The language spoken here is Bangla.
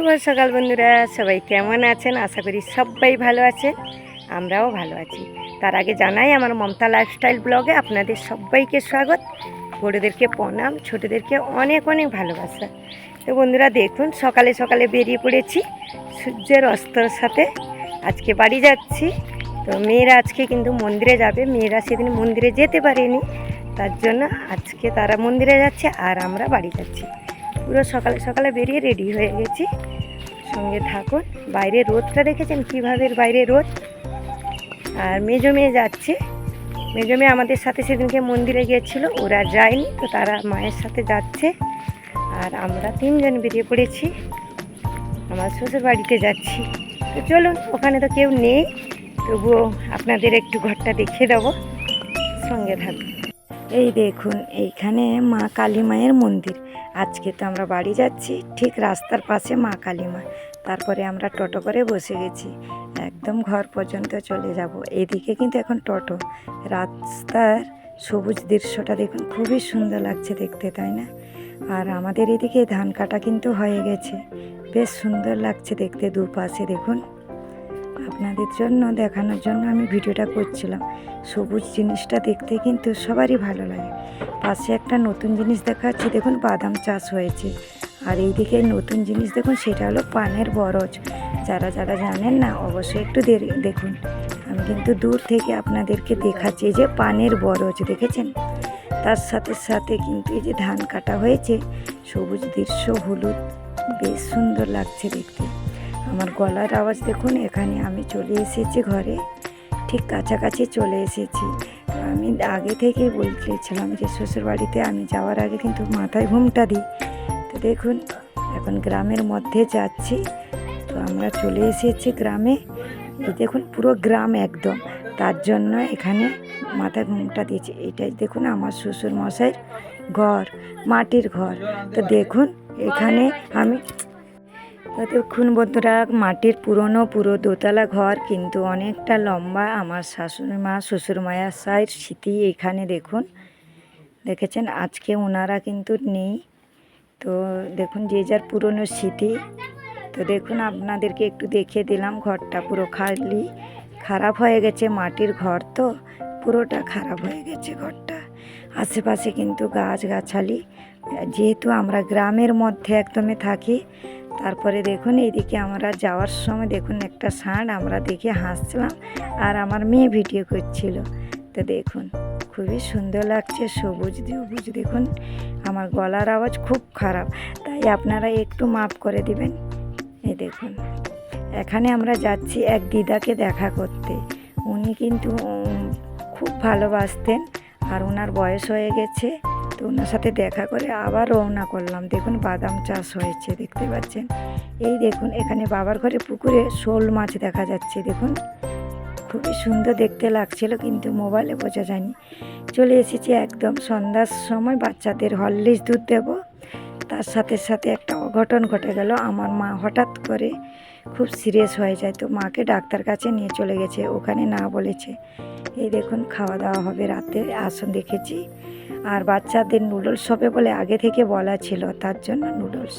শুভ সকাল বন্ধুরা, সবাই কেমন আছেন? আশা করি সবাই ভালো আছেন আমরাও ভালো আছি। তার আগে জানাই আমার মমতা লাইফস্টাইল ব্লগে আপনাদের সবাইকে স্বাগত। বড়োদেরকে প্রণাম, ছোটোদেরকে অনেক অনেক ভালোবাসা। তো বন্ধুরা, দেখুন, সকালে সকালে বেরিয়ে পড়েছি, সূর্যের অস্তর সাথে। আজকে বাড়ি যাচ্ছি, তো মেয়েরা আজকে কিন্তু মন্দিরে যাবে। মেয়েরা সেদিন মন্দিরে যেতে পারেনি, তার জন্য আজকে তারা মন্দিরে যাচ্ছে আর আমরা বাড়ি যাচ্ছি। পুরো সকালে সকালে বেরিয়ে রেডি হয়ে গেছি। সঙ্গে থাকুন, বাইরে রোদটা দেখেছেন কীভাবে বাইরে রোদ? আর মেজো মেয়ে যাচ্ছে। মেজো মেয়ে আমাদের সাথে সেদিনকে মন্দিরে গিয়েছিল, ওরা যায়নি, তো তারা মায়ের সাথে যাচ্ছে। আর আমরা তিনজন বেরিয়ে পড়েছি। আমার শ্বশুর বাড়িতে যাচ্ছি। তো চলুন, ওখানে তো কেউ নেই, তবুও আপনাদের একটু ঘরটা দেখিয়ে দেবো। সঙ্গে থাকুন। এই দেখুন, এইখানে মা কালী মায়ের মন্দির। আজকে তো আমরা বাড়ি যাচ্ছি, ঠিক রাস্তার পাশে মা কালীমা। তারপরে আমরা টোটো করে বসে গেছি। একদম ঘর পর্যন্ত চলে যাব। এদিকে কিন্তু এখন টোটো। রাস্তার সবুজ দৃশ্যটা দেখুন, খুবই সুন্দর লাগছে দেখতে, তাই না? আর আমাদের এদিকে ধান কাটা কিন্তু হয়ে গেছে। বেশ সুন্দর লাগছে দেখতে দুপাশে, দেখুন। আপনাদের জন্য, দেখানোর জন্য আমি ভিডিওটা করছিলাম। সবুজ জিনিসটা দেখতে কিন্তু সবারই ভালো লাগে। পাশে একটা নতুন জিনিস দেখা যাচ্ছে, দেখুন বাদাম চাষ হয়েছে। আর এইদিকে নতুন জিনিস দেখুন, সেটা হলো পানের বরজ। যারা যারা জানেন না, অবশ্যই একটু দেখুন। আমি কিন্তু দূর থেকে আপনাদেরকে দেখাচ্ছি যে পানের বরজ, দেখেছেন? তার সাথে সাথে কিন্তু এই যে ধান কাটা হয়েছে, সবুজ দৃশ্য, হলুদ, বেশ সুন্দর লাগছে দেখতে। আমার গলার আওয়াজ দেখুন, এখানে আমি চলে এসেছি ঘরে। ঠিক কাছাকাছি চলে এসেছি। আমি আগে থেকেই বলতেছিলাম যে শ্বশুর বাড়িতে আমি যাওয়ার আগে কিন্তু মাথায় ঘুমটা দিই। তো দেখুন, এখন গ্রামের মধ্যে যাচ্ছি। তো আমরা চলে এসেছি গ্রামে। দেখুন, পুরো গ্রাম একদম। তার জন্য এখানে মাথায় ঘুমটা দিয়েছি। এটাই দেখুন, আমার শ্বশুর মশাইয়ের ঘর, মাটির ঘর। তো দেখুন, এখানে আমি তো দেখুন বন্ধুরা মাটির পুরনো পুরো দোতলা ঘর, কিন্তু অনেকটা লম্বা। আমার শাশুড়ি মা, শ্বশুর মায়ের সাইড স্মৃতি এখানে দেখুন। দেখেছেন? আজকে ওনারা কিন্তু নেই। তো দেখুন, যে যার পুরনো স্মৃতি তো দেখুন, আপনাদেরকে একটু দেখিয়ে দিলাম ঘরটা পুরো খালি। খারাপ হয়ে গেছে মাটির ঘর তো। পুরোটা খারাপ হয়ে গেছে ঘরটা। আশেপাশে কিন্তু গাছগাছালি। যেহেতু আমরা গ্রামের মধ্যে একদমে থাকি, তারপরে দেখুন এইদিকে আমরা যাওয়ার সময় দেখুন একটা ষাঁড়, আমরা দেখে হাসছিলাম আর আমার মেয়ে ভিডিও করছিল। তো দেখুন, খুবই সুন্দর লাগছে, সবুজ সবুজ দেখুন, আমার গলার আওয়াজ খুব খারাপ, তাই আপনারা একটু মাফ করে দিবেন। এই দেখুন, এখানে আমরা যাচ্ছি এক দিদাকে দেখা করতে। উনি কিন্তু খুব ভালোবাসতেন আর ওনার বয়স হয়ে গেছে। তো ওনার সাথে দেখা করে আবার রওনা করলাম। দেখুন বাদাম চাষ হয়েছে, দেখতে পাচ্ছেন? এই দেখুন, এখানে বাবার ঘরে পুকুরে শোল মাছ দেখা যাচ্ছে, দেখুন। খুবই সুন্দর দেখতে লাগছিল, কিন্তু মোবাইলে বোঝা যায়নি। চলে এসেছি একদম সন্ধ্যার সময়, বাচ্চাদের হরলিক্স দুধ দেবো। তার সাথে সাথে একটা অঘটন ঘটে গেল। আমার মা হঠাৎ করে খুব সিরিয়াস হয়ে যায় তো মাকে ডাক্তার কাছে নিয়ে চলে গেছে, ওখানে না বলেছে। এই দেখুন, খাওয়া দাওয়া হবে রাতে, আসন দেখেছি। আর বাচ্চাদের নুডলস হবে বলে আগে থেকে বলা ছিল, তার জন্য নুডলস।